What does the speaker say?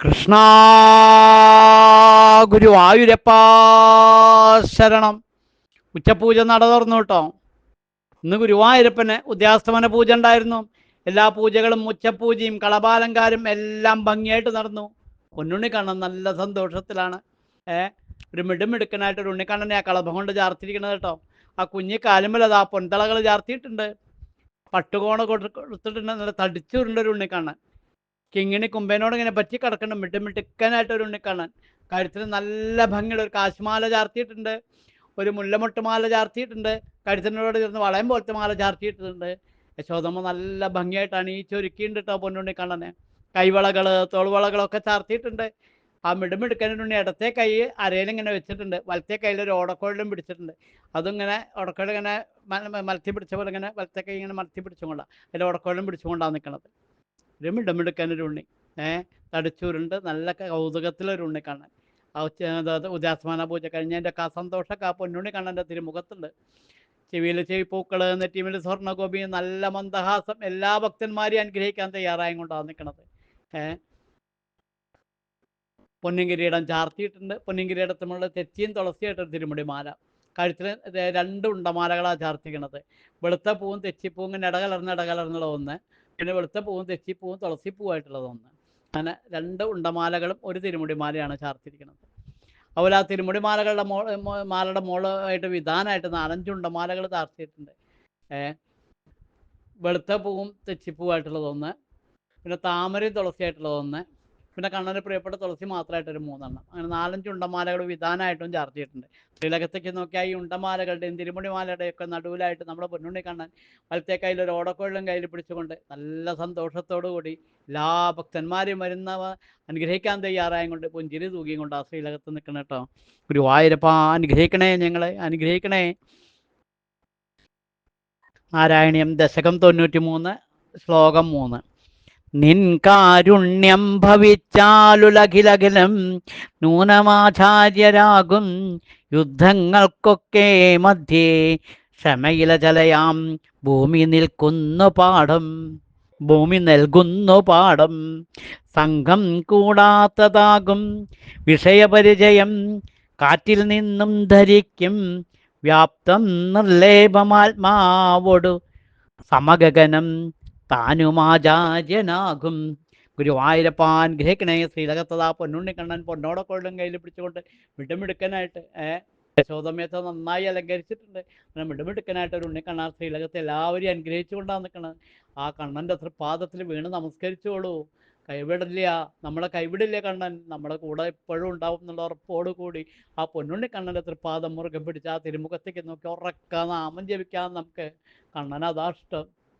കൃഷ്ണ ഗുരുവായൂരപ്പ ശരണം. ഉച്ചപൂജ നട തുറന്നു കേട്ടോ. ഇന്ന് ഗുരുവായൂരപ്പന് ഉദ്യാസ്തമന പൂജ ഉണ്ടായിരുന്നു. എല്ലാ പൂജകളും ഉച്ചപൂജയും കളപാലങ്കാരും എല്ലാം ഭംഗിയായിട്ട് നടന്നു. പൊന്നുണ്ണി കണ്ണൻ നല്ല സന്തോഷത്തിലാണ്. ഏ ഒരു മിടുമിടുക്കനായിട്ട് ഒരു ഉണ്ണിക്കണ്ണനെ ആ കളഭം കൊണ്ട് ചാർത്തിരിക്കണത് കേട്ടോ. ആ കുഞ്ഞി കാലുമ്പലത് ആ പൊൻതളകൾ ചാർത്തിയിട്ടുണ്ട്. പട്ടുകോണ കൊടു കൊടുത്തിട്ടുണ്ട്. നല്ല തടിച്ചുരുണ്ട ഒരു ഉണ്ണിക്കണ്ണൻ. കിങ്ങിണി കുമ്പേനോട് ഇങ്ങനെ പറ്റി കിടക്കണം മിട്ടുമിട്ടുക്കനായിട്ട് ഒരു ഉണ്ണിക്കണ്ണൻ കഴുത്തിൽ നല്ല ഭംഗിയുള്ള ഒരു കാശ്മാല ചാർത്തിയിട്ടുണ്ട്. ഒരു മുല്ലമൊട്ടുമാല ചാർത്തിയിട്ടുണ്ട്. കഴുത്തിനോട് ചേർന്ന് വളയം പോലത്തെ മാല ചാർത്തിയിട്ടുണ്ട്. യശോദമ്മ നല്ല ഭംഗിയായിട്ടാണ് ഈ ചൊരുക്കിയിട്ടുണ്ട് കേട്ടോ പൊന്നുണ്ണി കൈവളകൾ തോൾവളകളൊക്കെ ചാർത്തിയിട്ടുണ്ട്. ആ മിടുമിടുക്കനുണ്ണി ഇടത്തെ കൈ അരയിലിങ്ങനെ വെച്ചിട്ടുണ്ട്. വലത്തെ കയ്യിൽ ഒരു ഓടക്കോഴിലും പിടിച്ചിട്ടുണ്ട്. അതിങ്ങനെ ഓടക്കോഴ ഇങ്ങനെ മ- മ- മലത്തി പിടിച്ച പോലെ ഇങ്ങനെ വലത്തെ കൈ ഇങ്ങനെ മലത്തി പിടിച്ചുകൊണ്ടാണ് അതിൽ ഓടക്കോഴിലും പിടിച്ചുകൊണ്ടാണ് നിൽക്കുന്നത് ഒരു മിടുമിടുക്കനൊരു ഉണ്ണി ഏഹ് തടിച്ചൂരുണ്ട് നല്ല കൗതുകത്തിലൊരു ഉണ്ണി കാണാൻ ഉദാസമാന പൂജ കഴിഞ്ഞ എന്റെ കാ ആ പൊന്നുണ്ണി എന്റെ തിരുമുഖത്തുണ്ട്. ചെവിയിൽ ചെവിപ്പൂക്കൾ നെറ്റിമിൽ സ്വർണഗോപി നല്ല മന്ദഹാസം എല്ലാ ഭക്തന്മാരെയും അനുഗ്രഹിക്കാൻ തയ്യാറായും കൊണ്ടാണ് നിൽക്കുന്നത് ഏഹ് പൊന്നിങ്കിരീടം ചാർത്തിയിട്ടുണ്ട്. പൊന്നിങ്കിരീടത്തുമുള്ള തെച്ചിയും തുളസിയായിട്ടൊരു തിരുമുടി മാല കഴുത്തിൽ രണ്ട് ഉണ്ടമാലകളാണ് ചാർത്തിക്കണത്. വെളുത്ത പൂവും തെച്ചിപ്പൂവും ഇങ്ങനെ ഇടകലർന്ന് ഇടകലർന്നുള്ള ഒന്ന്. പിന്നെ വെളുത്ത പൂവും തെച്ചിപ്പൂവും തുളസിപ്പൂവായിട്ടുള്ളത് ഒന്ന്. അങ്ങനെ രണ്ട് ഉണ്ടമാലകളും ഒരു തിരുമുടി മാലയാണ് ചാർത്തിരിക്കുന്നത്. അതുപോലെ ആ തിരുമുടി മാലകളുടെ മോ മാലയുടെ മോളായിട്ട് വിധാനമായിട്ട് നാലഞ്ച് ഉണ്ടമാലകൾ ചാർത്തിയിട്ടുണ്ട്. ഏ വെളുത്ത പൂവും തെച്ചിപ്പൂവായിട്ടുള്ളതൊന്ന് പിന്നെ താമരയും തുളസിയായിട്ടുള്ളത് ഒന്ന്. പിന്നെ കണ്ണന് പ്രിയപ്പെട്ട തുളസി മാത്രമായിട്ട് ഒരു മൂന്നെണ്ണം. അങ്ങനെ നാലഞ്ച് ഉണ്ടമാലകൾ വിധാനമായിട്ടും ചാർജ് ചെയ്തിട്ടുണ്ട്. ശ്രീലകത്തേക്ക് നോക്കിയാൽ ഈ ഉണ്ടമാലകളുടെയും തിരുമുടി മാലയുടെയും ഒക്കെ നടുവിലായിട്ട് നമ്മുടെ പൊന്നുണ്ണി കണ്ണൻ വലത്തെ കയ്യിൽ ഒരു ഓടക്കോഴിലും കയ്യിൽ പിടിച്ചുകൊണ്ട് നല്ല സന്തോഷത്തോടു കൂടി എല്ലാ ഭക്തന്മാരെയും വരുന്നവ അനുഗ്രഹിക്കാൻ തയ്യാറായും കൊണ്ട് പുഞ്ചിരി തൂകിയും കൊണ്ട് ആ ശ്രീലകത്ത് നിൽക്കണം കേട്ടോ. ഗുരുവായൂരപ്പ അനുഗ്രഹിക്കണേ ഞങ്ങളെ അനുഗ്രഹിക്കണേ. നാരായണീയം ദശകം തൊണ്ണൂറ്റി മൂന്ന് ശ്ലോകം മൂന്ന്. നിൻ കാരുണ്യം ഭവിച്ചാലുലഖിലഖിലം നൂനമാചാര്യരാകും യുദ്ധങ്ങൾക്കൊക്കെ മധ്യേ. ക്ഷമയില ചലയാം ഭൂമി നിൽക്കുന്നു പാഠം ഭൂമി നൽകുന്നു പാഠം. സംഘം കൂടാത്തതാകും വിഷയപരിചയം കാറ്റിൽ നിന്നും ധരിക്കും വ്യാപ്തം നിർലേപമാത്മാവോട് സമഗഗനം. താനുമാചാര്യനാകും. ഗുരുവായൂരപ്പാൻ ഗ്രഹിക്കണേ ശ്രീലകത്തതാ പൊന്നുണ്ണിക്കണ്ണൻ പൊന്നോടക്കൊള്ളും കയ്യിൽ പിടിച്ചുകൊണ്ട് മിടുമിടുക്കനായിട്ട് ഏഹ് യശോദമയത്തെ നന്നായി അലങ്കരിച്ചിട്ടുണ്ട്. അങ്ങനെ മിടുമിടുക്കനായിട്ട് ഒരു ഉണ്ണിക്കണ്ണാൻ ശ്രീലകത്തെ എല്ലാവരെയും അനുഗ്രഹിച്ചുകൊണ്ടാണ് നിൽക്കുന്നത്. ആ കണ്ണന്റെ തൃപ്പാദത്തിൽ വീണ് നമസ്കരിച്ചോളൂ. കൈവിടില്ല നമ്മളെ കൈവിടില്ല കണ്ണൻ. നമ്മുടെ കൂടെ എപ്പോഴും ഉണ്ടാവും എന്നുള്ള ഉറപ്പോട് കൂടി ആ പൊന്നുണ്ണി കണ്ണന്റെ തൃപ്പാദം മുറുകെ പിടിച്ച് ആ തിരുമുഖത്തേക്ക് നോക്കി ഉറക്ക നാമം ജപിക്കാൻ നമുക്ക്. കണ്ണൻ അതാ